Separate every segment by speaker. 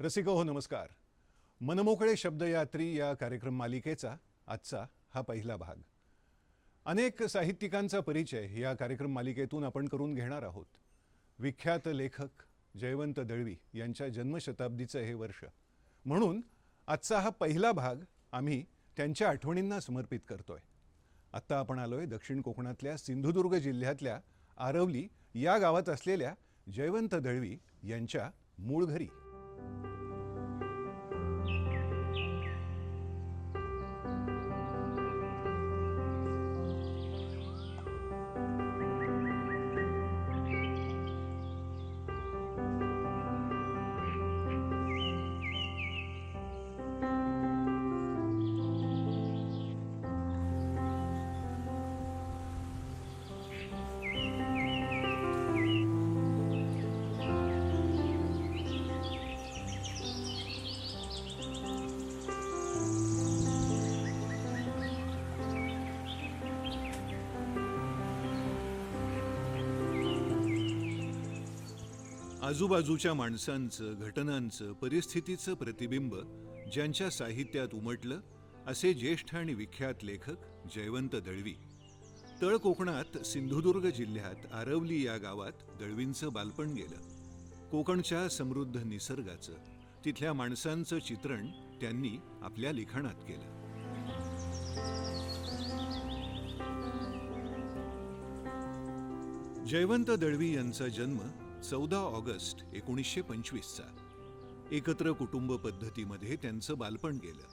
Speaker 1: रसिक हो नमस्कार. मनमोकळे शब्दयात्री या कार्यक्रम मालिकेचा आजचा हा पहिला भाग. अनेक साहित्यिकांचा परिचय या कार्यक्रम मालिकेतून आपण करून घेणार आहोत. विख्यात लेखक जयवंत दळवी यांच्या जन्मशताब्दीचं हे वर्ष. म्हणून आजचा हा पहिला भाग आम्ही त्यांच्या आठवणींना समर्पित करतोय. आत्ता आपण आलोय दक्षिण कोकणातल्या सिंधुदुर्ग जिल्ह्यातल्या आरवली या गावात असलेल्या जयवंत दळवी यांच्या मूळ घरी. आजूबाजूच्या माणसांचं घटनांचं परिस्थितीचं प्रतिबिंब ज्यांच्या साहित्यात उमटलं असे ज्येष्ठ आणि विख्यात लेखक जयवंत दळवी. तळ कोकणात सिंधुदुर्ग जिल्ह्यात आरवली या गावात दळवींचं बालपण गेलं. कोकणच्या समृद्ध निसर्गाचं तिथल्या माणसांचं चित्रण त्यांनी आपल्या लिखाणात केलं. जयवंत दळवी यांचा जन्म चौदा ऑगस्ट एकोणीसशे पंचवीसचा. एकत्र कुटुंब पद्धतीमध्ये त्यांचं बालपण गेलं.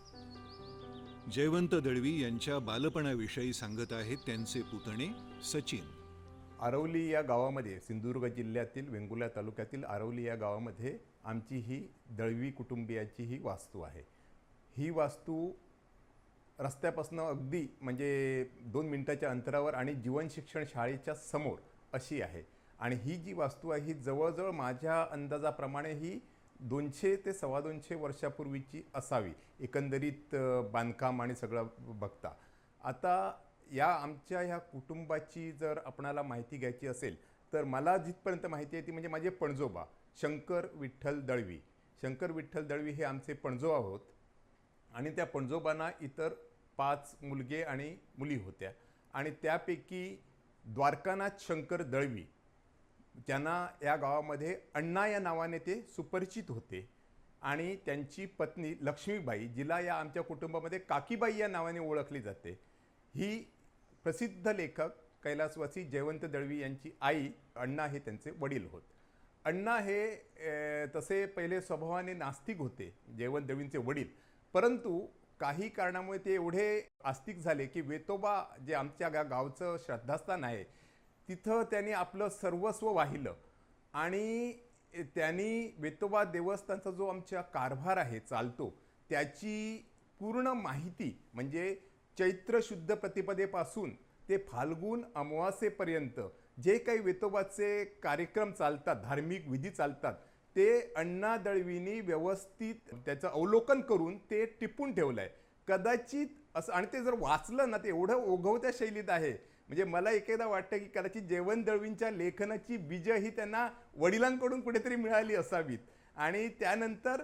Speaker 1: जयवंत दळवी यांच्या बालपणाविषयी सांगत आहेत त्यांचे पुतणे सचिन.
Speaker 2: आरवली या गावामध्ये सिंधुदुर्ग जिल्ह्यातील वेंगुर्ला तालुक्यातील आरवली या गावामध्ये आमची ही दळवी कुटुंबियाची ही वास्तू आहे. ही वास्तू रस्त्यापासून अगदी म्हणजे दोन मिनटाच्या अंतरावर आणि जीवन शिक्षण शाळेच्या समोर अशी आहे. आणि ही जी वास्तू आहे ही जवळजवळ माझ्या अंदाजाप्रमाणे ही दोनशे ते सव्वा दोनशे वर्षापूर्वीची असावी एकंदरीत बांधकाम आणि सगळं बघता. आता या आमच्या ह्या कुटुंबाची जर आपणाला माहिती घ्यायची असेल तर मला जिथपर्यंत माहिती आहे ती म्हणजे माझे पणजोबा शंकर विठ्ठल दळवी. शंकर विठ्ठल दळवी हे आमचे पणजोबा होत आणि त्या पणजोबांना इतर पाच मुलगे आणि मुली होत्या. आणि त्यापैकी द्वारकानाथ शंकर दळवी त्यांना या गावामध्ये अण्णा या नावाने ते सुपरिचित होते. आणि त्यांची पत्नी लक्ष्मीबाई जिला या आमच्या कुटुंबामध्ये काकीबाई या नावाने ओळखली जाते. ही प्रसिद्ध लेखक कैलासवासी जयवंत दळवी यांची आई अण्णा हे त्यांचे वडील होत. अण्णा हे तसे पहिले स्वभावाने नास्तिक होते जयवंत दळवींचे वडील. परंतु काही कारणामुळे ते एवढे आस्तिक झाले की वेतोबा जे आमच्या गा गावचं श्रद्धास्थान आहे तिथं त्यांनी आपलं सर्वस्व वाहिलं. आणि त्यांनी वेतोबा देवस्थानचा जो आमच्या कारभार आहे चालतो त्याची पूर्ण माहिती म्हणजे चैत्र शुद्ध प्रतिपदेपासून ते फाल्गुन अमावासेपर्यंत जे काही वेतोबाचे कार्यक्रम चालतात धार्मिक विधी चालतात ते अण्णा दळवींनी व्यवस्थित त्याचं अवलोकन करून ते टिपून ठेवलं आहे कदाचित असं आणि ते जर वाचलं ना ते एवढं ओघवत्या शैलीत आहे म्हणजे मला एकेदा वाटतं की कदाचित जेवण दळवींच्या लेखनाची बीज ही त्यांना वडिलांकडून कुठेतरी मिळाली असावीत. आणि त्यानंतर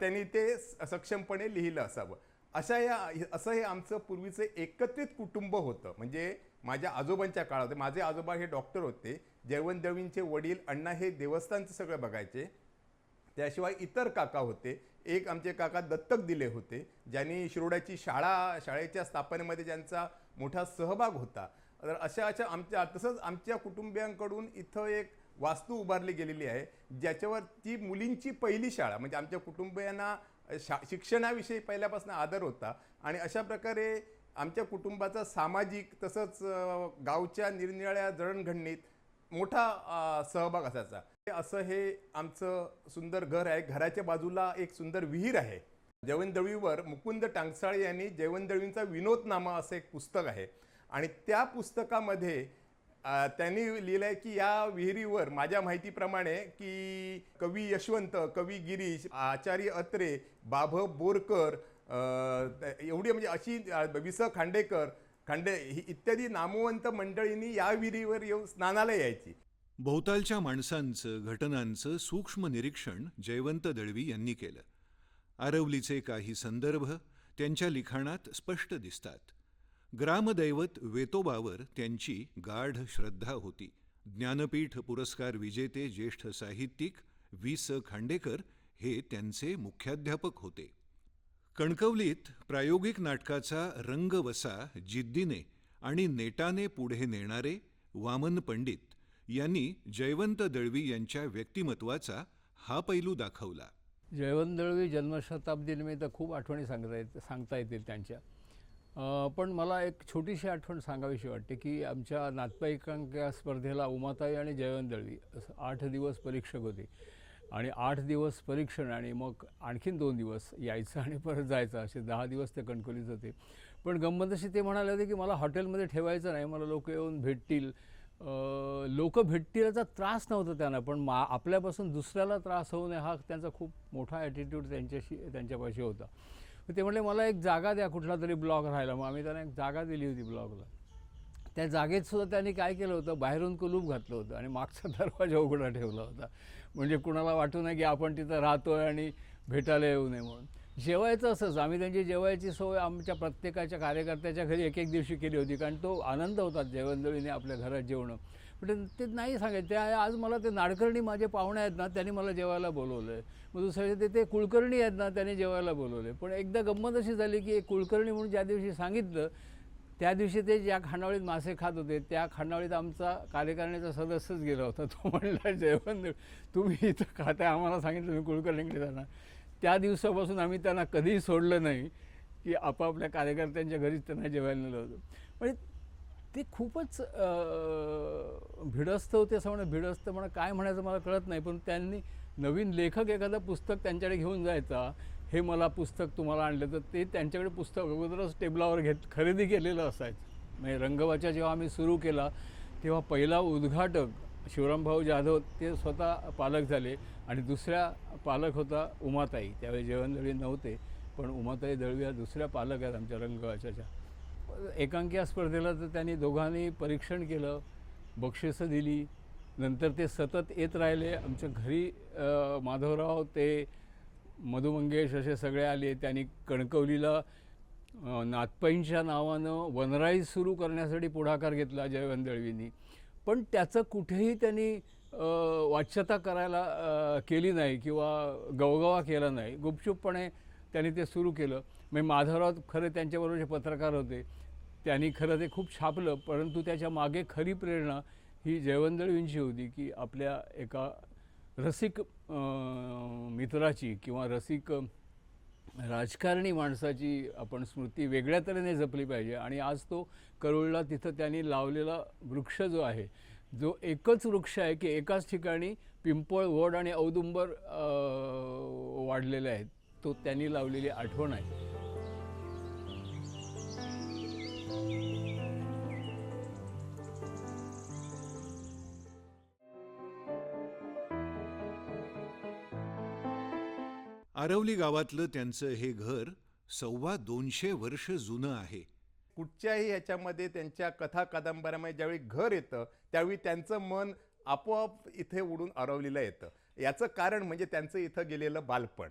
Speaker 2: त्यांनी ते स- सक्षमपणे लिहिलं असावं. अशा या असं हे आमचं पूर्वीचं एकत्रित कुटुंब होतं. म्हणजे माझ्या आजोबांच्या काळात माझे आजोबा हे डॉक्टर होते. जयवंत दळवींचे वडील अण्णा हे देवस्थानचं सगळं बघायचे. त्याशिवाय इतर काका होते. एक आमचे काका दत्तक दिले होते ज्यांनी शिरोड्याची शाळा शाळेच्या स्थापनेमध्ये ज्यांचा मोठा सहभाग होता. तर अशा अशा आमच्या तसंच आमच्या कुटुंबियांकडून इथं एक वास्तू उभारली गेलेली आहे ज्याच्यावर ती मुलींची पहिली शाळा म्हणजे आमच्या कुटुंबियांना शा शिक्षणाविषयी पहिल्यापासून आदर होता. आणि अशा प्रकारे आमच्या कुटुंबाचा सामाजिक तसंच गावच्या निरनिराळ्या जडणघडणीत मोठा सहभाग असायचा. असं हे आमचं सुंदर घर आहे. घराच्या बाजूला एक सुंदर विहीर आहे. जयवंत मुकुंद टांगसाळे यांनी जयवंत विनोदनामा असं एक पुस्तक आहे. आणि त्या पुस्तकामध्ये त्यांनी लिहिलं आहे की या विहिरीवर माझ्या माहितीप्रमाणे की कवी यशवंत कवी गिरीश आचार्य अत्रे बाभ बोरकर एवढी म्हणजे अशी वि स खांडेकर खांडे ही इत्यादी नामवंत मंडळींनी या विहिरीवर येऊन स्नानाला यायची.
Speaker 1: भोवतालच्या माणसांचं घटनांचं सूक्ष्म निरीक्षण जयवंत दळवी यांनी केलं. आरवलीचे काही संदर्भ त्यांच्या लिखाणात स्पष्ट दिसतात. ग्रामदैवत वेतोबावर त्यांची गाढ श्रद्धा होती. ज्ञानपीठ पुरस्कार विजेते ज्येष्ठ साहित्यिक वी स. खांडेकर हे त्यांचे मुख्याध्यापक होते. कणकवलीत प्रायोगिक नाटकाचा रंगवसा जिद्दीने आणि नेटाने पुढे नेणारे वामन पंडित यांनी जयवंत दळवी यांच्या व्यक्तिमत्वाचा हा पैलू दाखवला.
Speaker 3: जयवंत दळवी जन्मशताब्दीनिमित्त खूप आठवणी सांगता येत सांगता येतील त्यांच्या. पण मला एक छोटीशी आठवण सांगावीशी वाटते की आमच्या नातपाईकांच्या स्पर्धेला उमाताई आणि जयवंत दळवी असं आठ दिवस परीक्षक होते. आणि आठ दिवस परीक्षण आणि मग आणखीन दोन दिवस यायचं आणि परत जायचं असे दहा दिवस ते कणकुलीत होते. पण गंमत अशी ते म्हणाले होते की मला हॉटेलमध्ये ठेवायचं नाही मला लोक येऊन भेटतील लोक भेटतील याचा त्रास नव्हता त्यांना पण मा आपल्यापासून दुसऱ्याला त्रास होऊ नये हा त्यांचा खूप मोठा ॲटिट्यूड त्यांच्याशी त्यांच्यापाशी होता. ते म्हटले मला एक जागा द्या कुठला तरी ब्लॉग राहायला. मग आम्ही त्यांना एक जागा दिली होती ब्लॉगला त्या जागेत सुद्धा त्यांनी काय केलं होतं? बाहेरून कुलूप घातलं होतं आणि मागचा दरवाजा उघडा ठेवला होता. म्हणजे कुणाला वाटू नये की आपण तिथं राहतोय आणि भेटायला येऊ नये म्हणून. जेवायचं असंच आम्ही त्यांची जेवायची सोय आमच्या प्रत्येकाच्या कार्यकर्त्याच्या घरी एक एक दिवशी केली होती कारण तो आनंद होता जेवणदळीने आपल्या घरात जेवणं. पण ते- नाही सांगायचं त्या आज मला ते नाडकर्णी माझे पाहुणे आहेत ना त्यांनी मला जेवायला बोलवलं आहे मग दुसऱ्या ते ते कुलकर्णी आहेत ना त्यांनी जेवायला बोलवले पण एकदा गंमत अशी झाली की एक कुलकर्णी म्हणून ज्या दिवशी सांगितलं त्या दिवशी ते ज्या खानावळीत मासे खात होते त्या खानावळीत आमचा कार्यकारिणीचा सदस्यच गेला होता. तो म्हणला जेवण तुम्ही इथं खाता आम्हाला सांगितलं तुम्ही कुलकर्णीकडे जाणार. त्या दिवसापासून आम्ही त्यांना कधीही सोडलं नाही की आपापल्या कार्यकर्त्यांच्या घरीच त्यांना जेवायला नेलं होतं. म्हणजे ते खूपच भिडस्त होते असं म्हणा भिडस्त म्हणा काय म्हणायचं मला कळत नाही पण त्यांनी नवीन लेखक एखादं पुस्तक त्यांच्याकडे घेऊन जायचा हे मला पुस्तक तुम्हाला आणलं तर ते त्यांच्याकडे पुस्तक अगोदरच टेबलावर घेत खरेदी केलेलं असायचं. म्हणजे रंगवाचा जेव्हा आम्ही सुरू केला तेव्हा पहिला उद्घाटक शिवरामभाऊ जाधव ते स्वतः पालक झाले आणि दुसऱ्या पालक होता उमाताई. त्यावेळी जेवण दळवी नव्हते पण उमाताई दळवी या दुसऱ्या पालक आहेत आमच्या रंगवाच्याच्या. एकांकिया स्पर्धेला तर त्यांनी दोघांनी परीक्षण केलं बक्षिसं दिली. नंतर ते सतत येत राहिले. आमच्या घरी माधवराव ते मधु मंगेश असे सगळे आले. त्यांनी कणकवलीला अ, नावानं वनराई सुरू करण्यासाठी पुढाकार घेतला जयवंत दळवींनी. पण त्याचं कुठेही त्यांनी वाच्यता करायला केली नाही किंवा गवगवा केला नाही. गुपचूपपणे त्यांनी ते सुरू केलं. म्हणजे माधवराव खरे त्यांच्याबरोबरचे पत्रकार होते त्यांनी खरं ते खूप छापलं. परंतु त्याच्यामागे खरी प्रेरणा ही जयवंदळवींची होती की आपल्या एका रसिक मित्राची किंवा रसिक राजकारणी माणसाची आपण स्मृती वेगळ्या तऱ्हेने जपली पाहिजे. आणि आज तो करुळला तिथं त्यांनी लावलेला वृक्ष जो आहे जो एकच वृक्ष आहे की एकाच ठिकाणी पिंपळ वड आणि औदुंबर वाढलेले आहेत. तो त्यांनी लावलेली आठवण आहे.
Speaker 1: आरवली गावातलं त्यांचं हे घर सव्वा दोनशे वर्ष जुनं आहे.
Speaker 2: कुठच्याही ह्याच्यामध्ये त्यांच्या कथा कादंबऱ्यामध्ये ज्यावेळी घर येतं त्यावेळी त्यांचं मन आपोआप इथे उडून अरवलेलं येतं. याचं कारण म्हणजे त्यांचं इथं गेलेलं बालपण.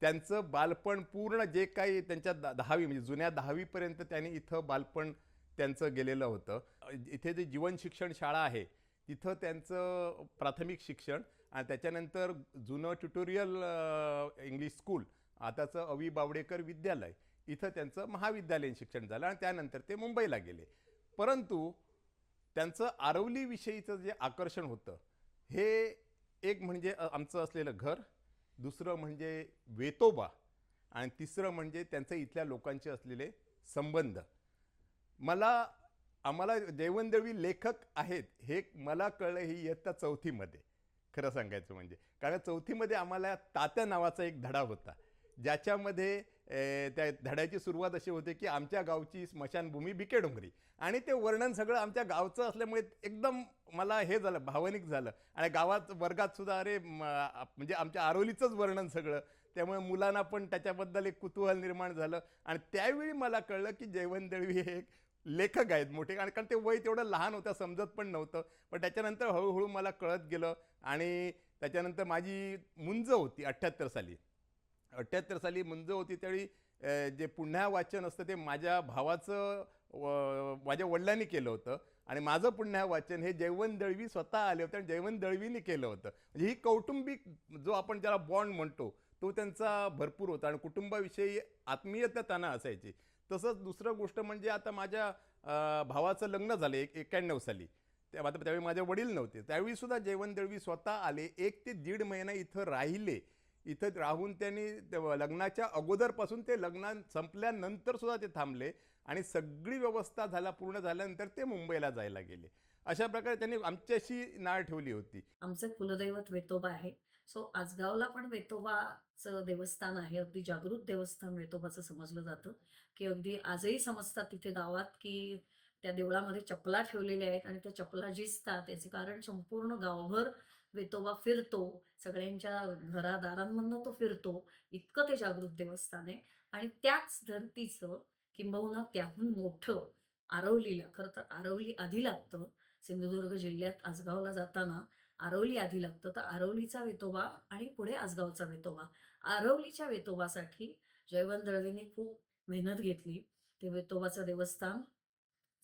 Speaker 2: त्यांचं बालपण पूर्ण जे काही त्यांच्या द- दहावी म्हणजे जुन्या दहावीपर्यंत त्यांनी इथं बालपण त्यांचं गेलेलं होतं. इथे जे जीवन शिक्षण शाळा आहे तिथं त्यांचं प्राथमिक शिक्षण आणि त्याच्यानंतर जुनं ट्युटोरियल इंग्लिश स्कूल आताचं अवी बावडेकर विद्यालय. इथं त्यांचं महाविद्यालयीन शिक्षण झालं आणि त्यानंतर ते मुंबईला गेले. परंतु त्यांचं आरवलीविषयीचं जे आकर्षण होतं हे एक म्हणजे आमचं असलेलं घर दुसरं म्हणजे वेतोबा आणि तिसरं म्हणजे त्यांचं इथल्या लोकांचे असलेले संबंध. मला आम्हाला जयवंत लेखक आहेत हे मला कळलं ही इयत्ता चौथीमध्ये. खरं सांगायचं म्हणजे. कारण चौथीमध्ये आम्हाला तात्या नावाचा एक धडा होता ज्याच्यामध्ये त्या धड्याची सुरुवात अशी होते की आमच्या गावची स्मशानभूमी बिकेडोंगरी आणि ते वर्णन सगळं आमच्या गावचं असल्यामुळे एकदम मला हे झालं भावनिक झालं. आणि गावात वर्गात सुद्धा अरे म्हणजे आमच्या आरोलीचंच वर्णन सगळं. त्यामुळे मुलांना पण त्याच्याबद्दल एक कुतूहल निर्माण झालं. आणि त्यावेळी मला कळलं की जयवंत दळवी हे एक लेखक आहेत मोठे. आणि कारण ते वय तेवढं लहान होतं समजत पण नव्हतं. पण त्याच्यानंतर हळूहळू मला कळत गेलं. आणि त्याच्यानंतर माझी मुंज होती अठ्ठ्याहत्तर साली. अठ्ठ्याहत्तर साली मुंज होती त्यावेळी जे पुन्हा वाचन असतं ते माझ्या भावाचं व- माझ्या वडिलांनी केलं होतं. आणि माझं पुण्या वाचन हे जयवंत दळवी स्वतः आले होते आणि जयवंत दळवींनी केलं होतं. म्हणजे ही कौटुंबिक जो आपण ज्याला बॉन्ड म्हणतो तो त्यांचा भरपूर होता. आणि कुटुंबाविषयी आत्मीयता त्यांना असायची. तसंच दुसरं गोष्ट म्हणजे आता माझ्या भावाचं लग्न झालं एक एक्क्याण्णव साली. त्या मात्र त्यावेळी माझे वडील नव्हते. त्यावेळी सुद्धा जयवंत दळवी स्वतः आले. एक ते दीड महिना इथं राहिले. इथं राहून त्यांनी लग्नाच्या अगोदरपासून ते लग्न संपल्यानंतर सुद्धा ते थांबले आणि सगळी व्यवस्था झाला पूर्ण झाल्यानंतर ते मुंबईला जायला गेले. अशा प्रकारे त्यांनी आमच्याशी नाळ ठेवली होती.
Speaker 4: आमचं कुलदैवत वेतोबा आहे. सो आजगावला पण वेतोबाचं देवस्थान आहे. अगदी जागृत देवस्थान वेतोबाचं समजलं जातं. की अगदी आजही समजतात तिथे गावात की त्या देवळामध्ये चपला ठेवलेल्या आहेत आणि त्या चपला जिजतात याचे कारण संपूर्ण गावभर वेतोबा फिरतो. सगळ्यांच्या घरादारांमधनं तो फिरतो. इतकं ते जागृत देवस्थान आहे. आणि त्याच धर्तीचं किंबहुना त्याहून मोठं आरवलीला खरं तर आरवली आधी लागतं. सिंधुदुर्ग जिल्ह्यात आसगावला जाताना आरवली आधी लागतं. तर आरवलीचा वेतोबा आणि पुढे आसगावचा वेतोबा. आरवलीच्या वेतोबासाठी जयवंत दळवीने खूप मेहनत घेतली. ते वेतोबाचं देवस्थान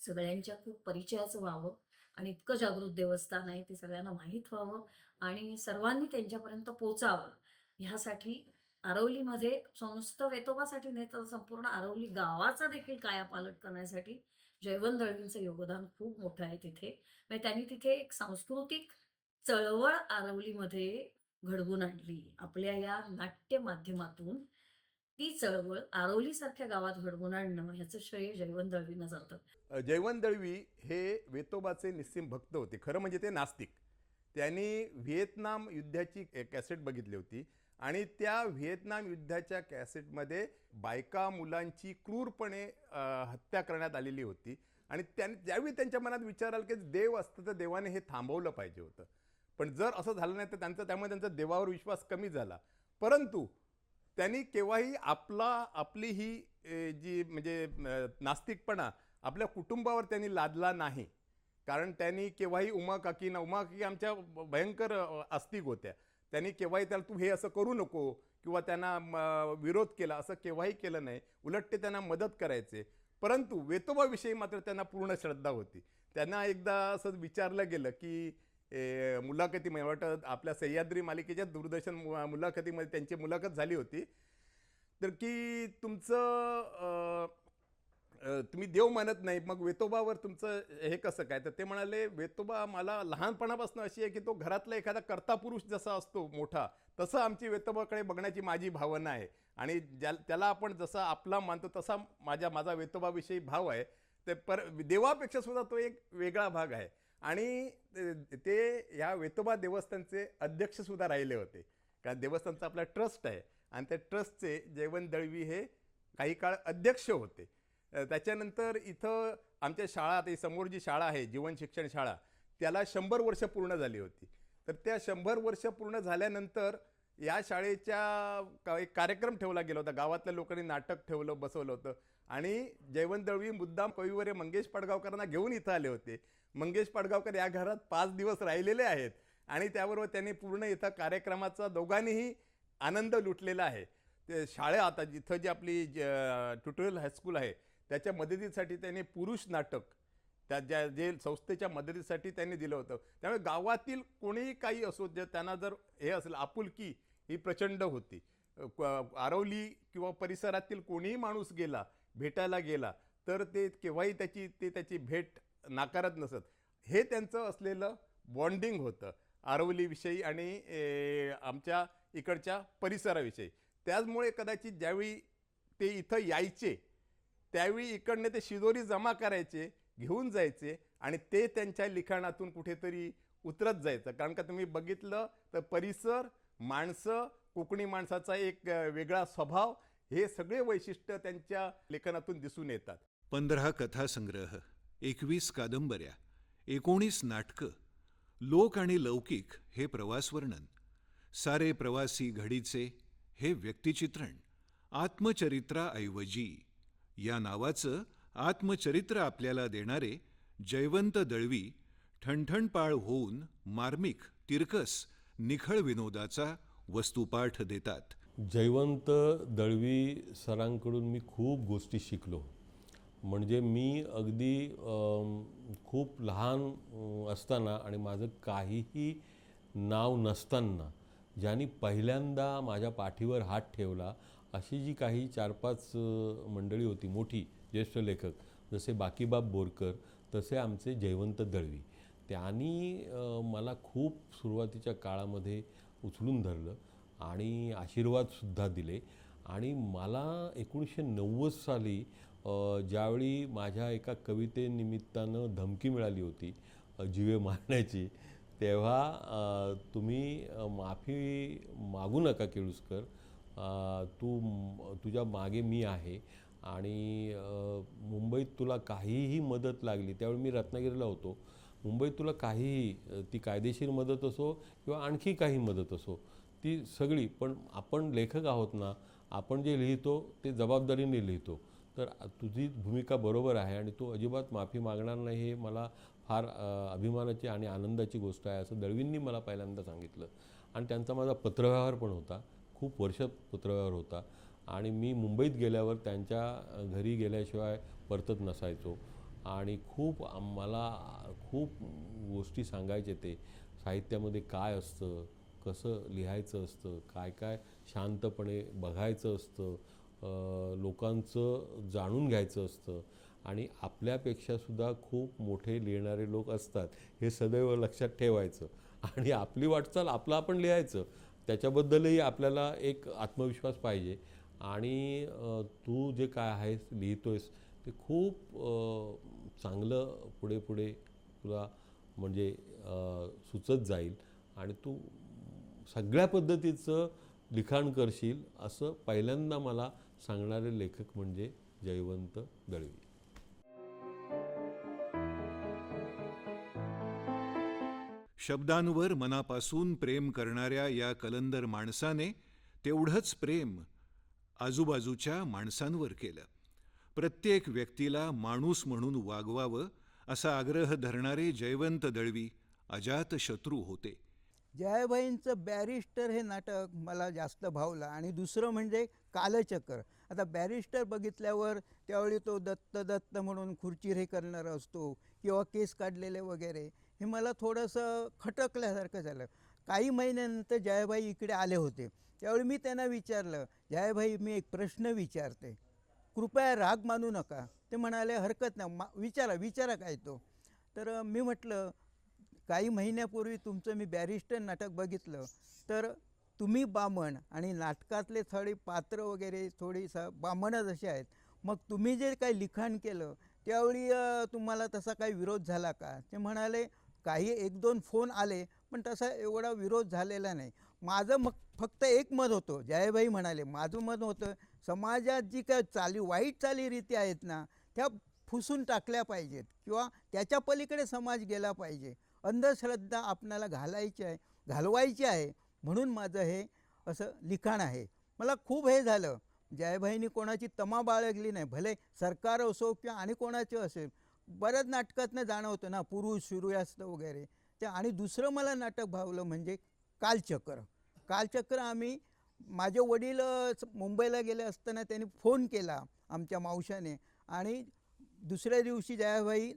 Speaker 4: सगळ्यांच्या खूप परिचयाचं व्हावं. आणि इतकं जागृत देवस्थान आहे ते सगळ्यांना माहीत व्हावं आणि सर्वांनी त्यांच्यापर्यंत पोचावं. ह्यासाठी आरवलीमध्ये नुसतं वेतोबासाठी नाही तर संपूर्ण आरवली गावाचा देखील कायापालट करण्यासाठी जयवंत दळवींचं योगदान खूप मोठं आहे तिथे. म्हणजे त्यांनी तिथे एक सांस्कृतिक चळवळ आरवलीमध्ये घडवून आणली. आपल्या या नाट्य माध्यमातून ही चळवळ आरवलीसारख्या गावात घडवून आणणं ह्याचं श्रेय जयवंत दळवींना जातं.
Speaker 2: जयवंत दळवी हे वेतोबाचे निस्सिम भक्त होते. खरं म्हणजे ते नास्तिक. त्यांनी व्हिएतनाम युद्धाची कॅसेट बघितली होती आणि त्या व्हिएतनाम युद्धाच्या कॅसेटमध्ये बायका मुलांची क्रूरपणे हत्या करण्यात आलेली होती आणि त्यांनी ज्यावेळी त्यांच्या मनात विचार आला की देव असतं तर देवाने हे थांबवलं पाहिजे होतं. पण जर असं झालं नाही तर त्यांचा त्यामुळे त्यांचा देवावर विश्वास कमी झाला. परंतु त्यांनी केव्हाही आपला आपली ही जी म्हणजे नास्तिकपणा आपल्या कुटुंबावर त्यांनी लादला नाही. कारण त्यांनी केव्हाही उमा काकीना उमा काकी आमच्या भयंकर आस्तिक होत्या. त्यांनी केव्हाही त्याला तू हे असं करू नको किंवा त्यांना विरोध केला असं केव्हाही केलं नाही. उलट ते त्यांना मदत करायचे. परंतु वेतोबाविषयी मात्र त्यांना पूर्ण श्रद्धा होती. त्यांना एकदा असं विचारलं गेलं की मुलाखती म्हणजे वाटतं आपल्या सह्याद्री मालिकेच्या दूरदर्शन मुलाखतीमध्ये त्यांची मुलाखत झाली होती. तर की तुमचं तुम्ही देव मानत नाही मग वेतोबावर तुमचं हे कसं काय? तर ते म्हणाले वेतोबा मला लहानपणापासून अशी आहे की तो घरातला एखादा कर्ता पुरुष जसा असतो मोठा तसं आमची वेतोबाकडे बघण्याची माझी भावना आहे. आणि ज्या त्याला आपण जसा आपला मानतो तसा माझ्या माझा वेतोबाविषयी भाव आहे. ते पर देवापेक्षा सुद्धा तो एक वेगळा भाग आहे. आणि ते- ह्या या वेतोबा देवस्थानचे अध्यक्षसुद्धा राहिले होते. कारण देवस्थानचा आपला ट्रस्ट आहे. आणि त्या ट्रस्टचे जयवंत दळवी हे काही काळ अध्यक्ष होते. त्याच्यानंतर इथं आमच्या शाळा ते समोर जी शाळा आहे जीवन शिक्षण शाळा त्याला शंभर वर्ष पूर्ण झाली होती. तर त्या शंभर वर्ष पूर्ण झाल्यानंतर या शाळेच्या एक कार्यक्रम ठेवला गेला होता. गावातल्या लोकांनी नाटक ठेवलं बसवलं होतं. आणि जयवंत दळवी मुद्दाम कविवर्य मंगेश पाडगावकरांना घेऊन इथं आले होते. मंगेश पाडगावकर या घरात पाच दिवस राहिलेले आहेत आणि त्याबरोबर त्यांनी पूर्ण इथं कार्यक्रमाचा दोघांनीही आनंद लुटलेला आहे. ते शाळा आता जिथं जी आपली ज ट्युटोरियल हायस्कूल आहे त्याच्या मदतीसाठी त्यांनी पुरुष नाटक त्या ज्या जे संस्थेच्या मदतीसाठी त्यांनी दिलं होतं. त्यामुळे गावातील कोणीही काही असो जे त्यांना जर हे असेल आपुलकी ही प्रचंड होती. आरवली किंवा परिसरातील कोणीही माणूस गेला भेटायला गेला तर ते केव्हाही त्याची ते त्याची भेट नाकारत नसत. हे त्यांचं असलेलं बॉन्डिंग होतं आरवलीविषयी आणि आमच्या इकडच्या परिसराविषयी. त्याचमुळे कदाचित ज्यावेळी ते इथं यायचे त्यावेळी इकडनं ते शिदोरी जमा करायचे घेऊन जायचे आणि ते त्यांच्या लिखाणातून कुठेतरी उतरत जायचं. कारण का तुम्ही बघितलं तर परिसर माणसं कोकणी माणसाचा एक वेगळा स्वभाव हे सगळे वैशिष्ट्य त्यांच्या लेखनातून दिसून येतात.
Speaker 1: पंधरा कथासंग्रह एकवीस कादंबऱ्या एकोणीस नाटकं लोक आणि लौकिक हे प्रवासवर्णन सारे प्रवासी घडीचे हे व्यक्तिचित्रण आत्मचरित्राऐवजी या नावाचं आत्मचरित्र आपल्याला देणारे जयवंत दळवी ठणठणपाळ होऊन मार्मिक तिरकस निखळ विनोदाचा वस्तुपाठ देतात.
Speaker 5: जयवंत दळवी सरांकडून मी खूप गोष्टी शिकलो. म्हणजे मी अगदी खूप लहान असताना आणि माझं काहीही नाव नसताना ज्यांनी पहिल्यांदा माझ्या पाठीवर हात ठेवला अशी जी काही चार पाच मंडळी होती मोठी ज्येष्ठ लेखक जसे बाकीबाब बोरकर तसे आमचे जयवंत दळवी. त्यांनी मला खूप सुरुवातीच्या काळामध्ये उचलून धरलं आणि आशीर्वादसुद्धा दिले. आणि मला एकोणीसशे नव्वद साली ज्यावेळी माझ्या एका कवितेनिमित्तानं धमकी मिळाली होती जीवे मारण्याची तेव्हा तुम्ही माफी मागू नका केळुसकर. तू तुझ्या मागे मी आहे. आणि मुंबईत तुला काहीही मदत लागली त्यावेळी मी रत्नागिरीला होतो. मुंबईत तुला काहीही ती कायदेशीर मदत असो किंवा आणखी काही मदत असो ती सगळी पण आपण लेखक आहोत ना आपण जे लिहितो ते जबाबदारीने लिहितो. तर तुझी भूमिका बरोबर आहे आणि तू अजिबात माफी मागणार नाही हे मला फार अभिमानाची आणि आनंदाची गोष्ट आहे असं दळवींनी मला पहिल्यांदा सांगितलं. आणि त्यांचा माझा पत्रव्यवहार पण होता. खूप वर्ष पत्रव्यवहार होता. आणि मी मुंबईत गेल्यावर त्यांच्या घरी गेल्याशिवाय परतत नसायचो. आणि खूप मला खूप गोष्टी सांगायचे ते. साहित्यामध्ये काय असतं कसं लिहायचं असतं काय काय शांतपणे बघायचं असतं लोकांचं जाणून घ्यायचं असतं. आणि आपल्यापेक्षासुद्धा खूप मोठे लिहिणारे लोक असतात हे सदैव लक्षात ठेवायचं. आणि आपली वाटचाल आपलं आपण लिहायचं. त्याच्याबद्दलही आपल्याला एक आत्मविश्वास पाहिजे. आणि तू जे काय आहेस लिहितो आहेस ते खूप चांगलं पुढे पुढे तुला म्हणजे सुचत जाईल आणि तू सगळ्या पद्धतीचं लिखाण करशील असं पहिल्यांदा मला सांगणारे लेखक म्हणजे जयवंत दळवी.
Speaker 1: शब्दांवर मनापासून प्रेम करणाऱ्या या कलंदर माणसाने तेवढंच प्रेम आजूबाजूच्या माणसांवर केलं. प्रत्येक व्यक्तीला माणूस म्हणून वागवावं असा आग्रह धरणारे जयवंत दळवी अजात शत्रू होते.
Speaker 6: जयाबाईंचं बॅरिस्टर हे नाटक मला जास्त भावलं आणि दुसरं म्हणजे कालचक्र. आता बॅरिस्टर बघितल्यावर त्यावेळी तो दत्त दत्त म्हणून खुर्ची हे करणारा असतो किंवा केस काढलेले वगैरे हे मला थोडंसं खटकल्यासारखं झालं. काही महिन्यानंतर जयाबाई इकडे आले होते. त्यावेळी मी त्यांना विचारलं जयाबाई मी एक प्रश्न विचारते. कृपया राग मानू नका. ते म्हणाले हरकत नाही. मा विचारा विचारा काय तो. तर मी म्हटलं काही महिन्यापूर्वी तुमचं मी बॅरिस्टर नाटक बघितलं. तर तुम्ही बामण आणि नाटकातले थोडी पात्र वगैरे थोडी स बामणच असे आहेत. मग तुम्ही जे काही लिखाण केलं त्यावेळी तुम्हाला तसा काही विरोध झाला का? ते म्हणाले काही एक दोन फोन आले पण तसा एवढा विरोध झालेला नाही. माझं मग फक्त एक मत होतं. जयाबाई म्हणाले माझं मत होतं समाजात जी काय चाली वाईट चालीरीती आहेत ना त्या फुसून टाकल्या पाहिजेत किंवा त्याच्या पलीकडे समाज गेला पाहिजे. अंधश्रद्धा आपणाला घालायची आहे घालवायची आहे म्हणून माझं हे असं लिखाण आहे. मला खूप हे झालं. जयभाईनी कोणाची तमा बाळगली नाही. भले सरकार असो किंवा आणि कोणाचे असेल बऱ्याच नाटकातनं जाणवतं ना पुरुष सूर्यास्त वगैरे. ते आणि दुसरं मला नाटक भावलं म्हणजे कालचक्र. कालचक्र आम्ही माझे वडील मुंबईला गेले असताना त्यांनी फोन केला आमच्या मावशाने आणि दुसऱ्या दिवशी जयाबाई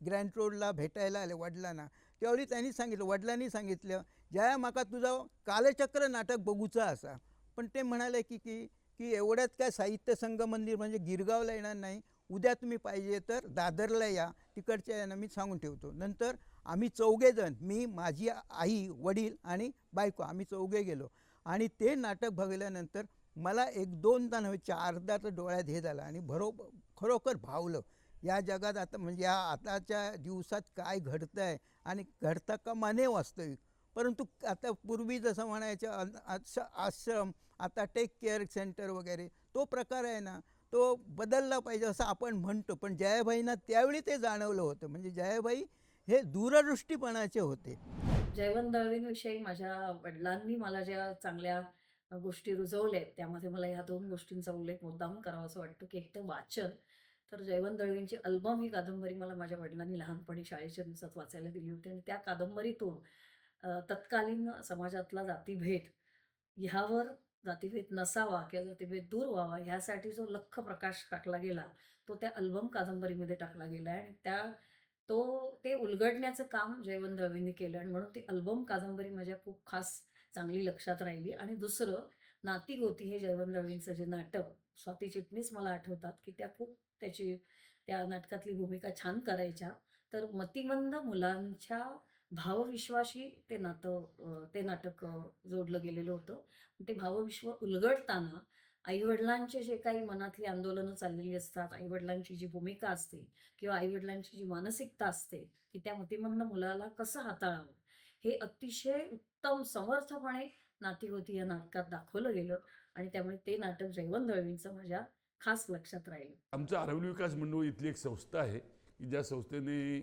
Speaker 6: ग्रँड रोडला भेटायला आले वडिलांना. त्यावेळी त्यांनी सांगितलं वडिलांनी सांगितलं जया माका तुझा कालचक्र नाटक बघूचा असा. पण ते म्हणाले की की की एवढ्यात काय साहित्य संघ मंदिर म्हणजे गिरगावला येणार नाही. उद्या तुम्ही पाहिजे तर दादरला या तिकडच्या यांना मी सांगून ठेवतो. नंतर आम्ही चौघेजण मी माझी आई वडील आणि बायको आम्ही चौघे गेलो. आणि ते नाटक बघितल्यानंतर मला एक दोनदा नव्हे चारदा तर डोळ्यात हे झालं आणि भरो खरोखर भावलं. या जगात आता म्हणजे या आताच्या दिवसात काय घडतं आहे आणि घडतं का माने वास्तविक. परंतु आता पूर्वी जसं म्हणायचं आश्र- आश्रम आता टेक केअर सेंटर वगैरे तो प्रकार आहे ना तो बदलला पाहिजे असं आपण म्हणतो. पण जयाबाईंना त्यावेळी ते जाणवलं होतं. म्हणजे जयाबाई हे दूरदृष्टीपणाचे होते.
Speaker 4: जयवंत दळवींविषयी माझ्या वडिलांनी मला ज्या चांगल्या गोष्टी रुजवल्या आहेत त्यामध्ये मला ह्या दोन गोष्टींचा उल्लेख मुद्दाम असं वाटतो की एक तर वाचन. तर जयवंत दळवींची अल्बम ही कादंबरी मला माझ्या वडिलांनी लहानपणी शाळेच्या दिवसात वाचायला दिली होती आणि त्या कादंबरीतून तत्कालीन समाजातला जातीभेद ह्यावर जातीभेद नसावा किंवा जातीभेद दूर व्हावा ह्यासाठी जो लख प्रकाश टाकला गेला तो त्या अल्बम कादंबरीमध्ये टाकला गेला आहे आणि त्या तो ते उलगडण्याचं काम जयवंत रवींनी केलं आणि म्हणून ती अल्बम कादंबरी माझ्या खूप खास चांगली लक्षात राहिली. आणि दुसरं नाती गोती हे जयवंत रवींचं जे नाटक स्वाती चिटणीस मला आठवतात की त्या खूप त्याची त्या नाटकातली भूमिका छान करायच्या. तर मतिमंद मुलांच्या भावविश्वाशी ते नातं ते नाटक जोडलं गेलेलं होतं. ते भावविश्व उलगडताना आईवडिलांचे जे काही मनातली आंदोलनं चाललेली असतात आईवडिलांची जी भूमिका असते किंवा आईवडिलांची जी मानसिकता असते की त्या मतिमंद मुलाला कसं हाताळावं? हे अतिशय उत्तम समर्थपणे नाती या नाटकात दाखवलं गेलं आणि त्यामुळे ते नाटक जयवंत दळवींचं माझ्या खास लक्षात राहील.
Speaker 7: आमचं आरवली विकास मंडळ इथली एक संस्था आहे की ज्या संस्थेने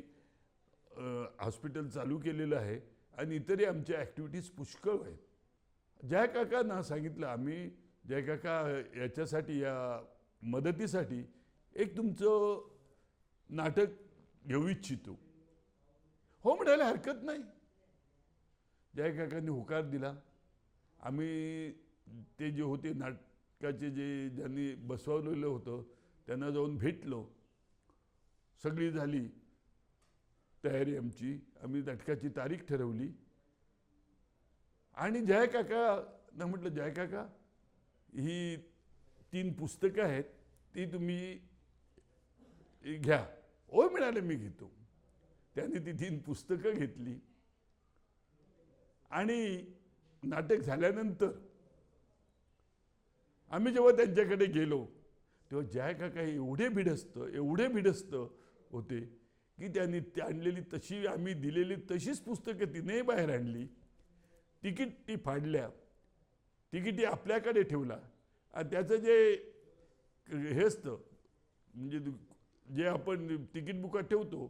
Speaker 7: हॉस्पिटल चालू केलेलं आहे आणि इतरही आमच्या ॲक्टिव्हिटीज पुष्कळ आहेत. ज्या काकांना सांगितलं आम्ही जय काका याच्यासाठी या मदतीसाठी एक तुमचं नाटक घेऊ इच्छितो. हो म्हणायला हरकत नाही. जय काकांनी होकार दिला आम्ही ते जे होते नाटकाचे जे ज्यांनी बसवलेलं होतं त्यांना जाऊन भेटलो. सगळी झाली. तयारी आमची. आम्ही नाटकाची तारीख ठरवली. आणि जय काका ना म्हटलं जय काका ही तीन पुस्तकं आहेत ती तुम्ही घ्या. ओ मिळाले मी घेतो. त्यांनी ती तीन पुस्तकं घेतली. आणि नाटक झाल्यानंतर आम्ही जेव्हा त्यांच्याकडे गेलो तेव्हा जय काका एवढे भिडस्त एवढे भिडस्त होते की त्यांनी ती आणलेली तशी आम्ही दिलेली तशीच पुस्तकं तिने बाहेर आणली. तिकीट ती फाडल्या. तिकिटी आपल्याकडे ठेवला. आणि त्याचं जे हे असतं म्हणजे जे आपण तिकीट बुकात ठेवतो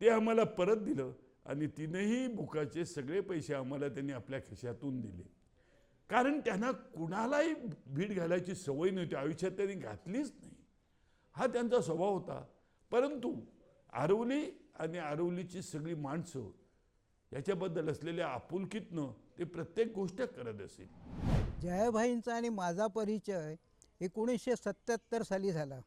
Speaker 7: ते आम्हाला परत दिलं आणि तिनंही बुकाचे सगळे पैसे आम्हाला त्यांनी आपल्या खिशातून दिले. कारण त्यांना कुणालाही भीड घालायची सवय नव्हती आयुष्यात त्यांनी घातलीच नाही. हा त्यांचा स्वभाव होता. परंतु आरवली आणि आरवलीची सगळी माणसं याच्याबद्दल असलेल्या आपुलकीतनं ते प्रत्येक गोष्ट करत असेल
Speaker 6: जयाभाईंचा आणि माझा परिचय एकोणीसशे सत्याहत्तर साली झाला.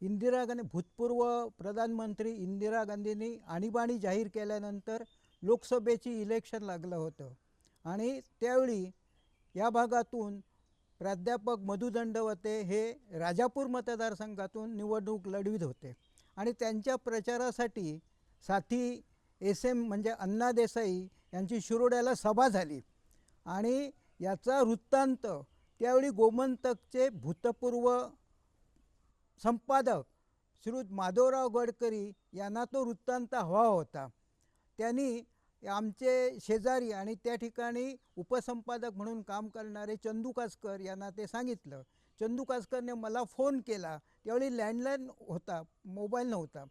Speaker 6: इंदिरा गांधी भूतपूर्व प्रधानमंत्री इंदिरा गांधींनी आणीबाणी जाहीर केल्यानंतर लोकसभेची इलेक्शन लागलं होतं. आणि त्यावेळी या भागातून प्राध्यापक मधु दंडवते हे राजापूर मतदारसंघातून निवडणूक लढवित होते. आणि त्यांच्या प्रचारासाठी साथी एस एम म्हणजे अण्णा देसाई यांची शिरोड्याला सभा झाली. आणि याचा वृत्तांत त्यावेळी गोमंतकचे भूतपूर्व संपादक श्रीयुत माधवराव गडकरी यांना तो वृत्तांत हवा होता. त्यांनी आमचे शेजारी आणि त्या ठिकाणी उपसंपादक म्हणून काम करणारे चंदू कासकर यांना ते सांगितलं. चंदू कासकरने मला फोन केला. त्यावेळी लँडलाईन होता मोबाईल नव्हता.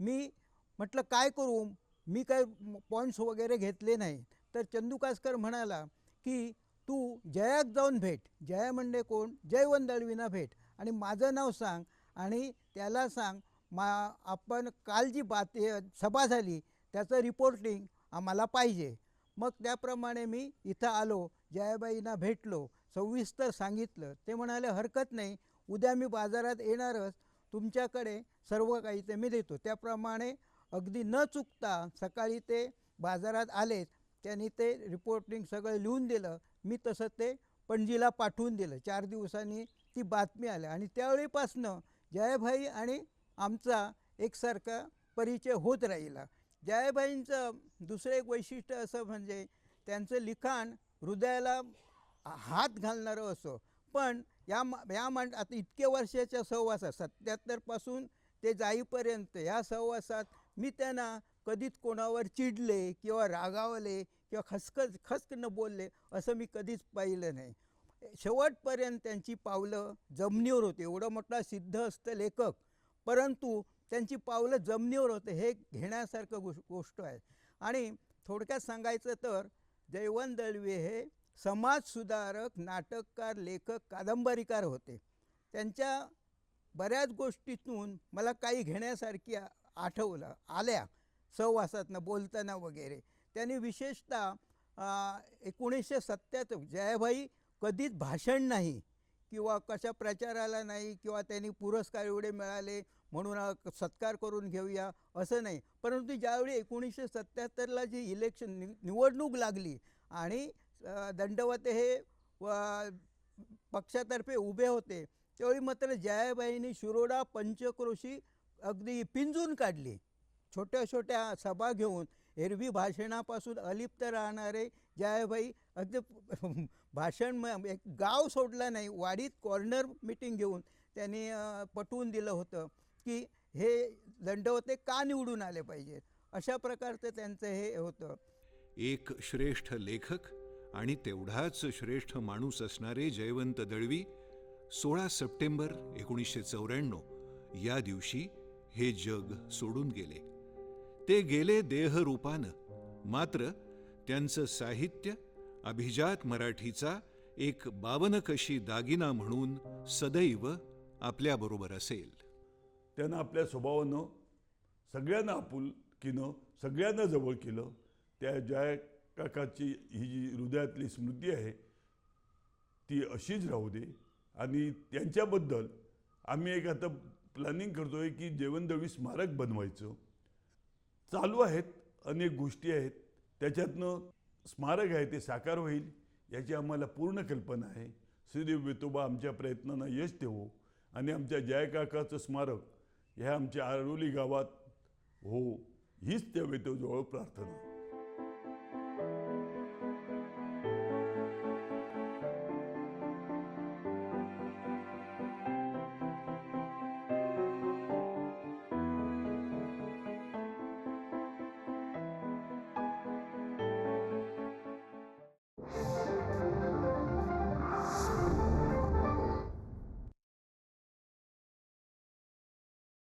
Speaker 6: मी म्हटलं काय करू? मी काय पॉईंट्स वगैरे घेतले नाही तर चंदू कासकर म्हणाला की तू जयाक जाऊन भेट. जया म्हणजे कोण? जयवंत दळवींना भेट. आणि माझं नाव सांग आणि त्याला सांग मा आपण काल जी बात सभा झाली त्याचं रिपोर्टिंग आम्हाला पाहिजे. मग त्याप्रमाणे मी इथं आलो जयाबाईंना भेटलो. सविस्तर सांगितलं. ते म्हणाले हरकत नाही. उद्या मी बाजारात येणारच. तुमच्याकडे सर्व काही ते मी देतो. त्याप्रमाणे अगदी न चुकता सकाळी ते बाजारात आलेत. त्यांनी ते रिपोर्टिंग सगळं लिहून दिलं. मी तसं ते पणजीला पाठवून दिलं. चार दिवसांनी ती बातमी आली. आणि त्यावेळीपासनं जयाभाई आणि आमचा एकसारखा परिचय होत राहिला. जयाबाईंचं दुसरं एक वैशिष्ट्य असं म्हणजे त्यांचं लिखाण हृदयाला हात घालणारं असो. पण या मा या मांड आता इतके वर्षाच्या सहवासात सत्याहत्तरपासून ते जाईपर्यंत ह्या सहवासात मी त्यांना कधीच कोणावर चिडले किंवा रागावले किंवा खसखस खसकनं बोलले असं मी कधीच पाहिलं नाही. शेवटपर्यंत त्यांची पावलं जमिनीवर होते. एवढं मोठा सिद्ध असतं लेखक. परंतु त्यांची पावलं जमिनीवर होते हे घेण्यासारखं गोष गोष्ट आहे. आणि थोडक्यात सांगायचं तर जयवंत दळवे हे समाजसुधारक नाटककार लेखक कादंबरीकार होते. त्यांच्या बऱ्याच गोष्टीतून मला काही घेण्यासारखी आठवलं आल्या सहवासातनं बोलताना वगैरे. त्यांनी विशेषतः एकोणीसशे सत्त्याहत्तर जयाबाई कधीच भाषण नाही किंवा कशा प्रचाराला नाही किंवा त्यांनी पुरस्कार एवढे मिळाले म्हणून सत्कार करून घेऊया असं नाही. परंतु ज्यावेळी एकोणीसशे सत्त्याहत्तरला जी इलेक्शन नि निवडणूक लागली आणि दंडवते हे व- पक्षातर्फे उभे होते त्यावेळी मात्र जयाबाईंनी शिरोडा पंचक्रोशी अगदी पिंजून काढली. छोट्या छोट्या सभा घेऊन एरवी भाषणापासून अलिप्त राहणारे जयाबाई अगदी भाषण म- एक गाव सोडलं नाही वाडीत कॉर्नर मिटिंग घेऊन त्यांनी पटवून दिलं होतं की हे दंडवते का निवडून आले पाहिजेत अशा प्रकारचं त्यांचं हे होतं.
Speaker 1: एक श्रेष्ठ लेखक आणि तेवढाच श्रेष्ठ माणूस असणारे जयवंत दळवी सोळा सप्टेंबर एकोणीसशे चौऱ्याण्णव या दिवशी हे जग सोडून गेले. ते गेले देहरूपानं. मात्र त्यांचं साहित्य अभिजात मराठीचा एक बावनकशी दागिना म्हणून सदैव आपल्याबरोबर असेल.
Speaker 7: त्यानं आपल्या स्वभावानं सगळ्यांना आपुलकीनं सगळ्यांना जवळ केलं. त्या जया काकाची ही जी हृदयातली स्मृती आहे ती अशीच राहू दे. आणि त्यांच्याबद्दल आम्ही एक आता प्लॅनिंग करतोय की जेवणदळी स्मारक बनवायचं. चालू आहेत अनेक गोष्टी आहेत. त्याच्यातनं स्मारक आहे ते साकार होईल याची आम्हाला पूर्ण कल्पना आहे. श्रीदेव वेतोबा आमच्या प्रयत्नांना यश देवो आणि आमच्या जयकाकाचं स्मारक ह्या आमच्या आरोली गावात हो हीच त्या वेतोजवळ प्रार्थना.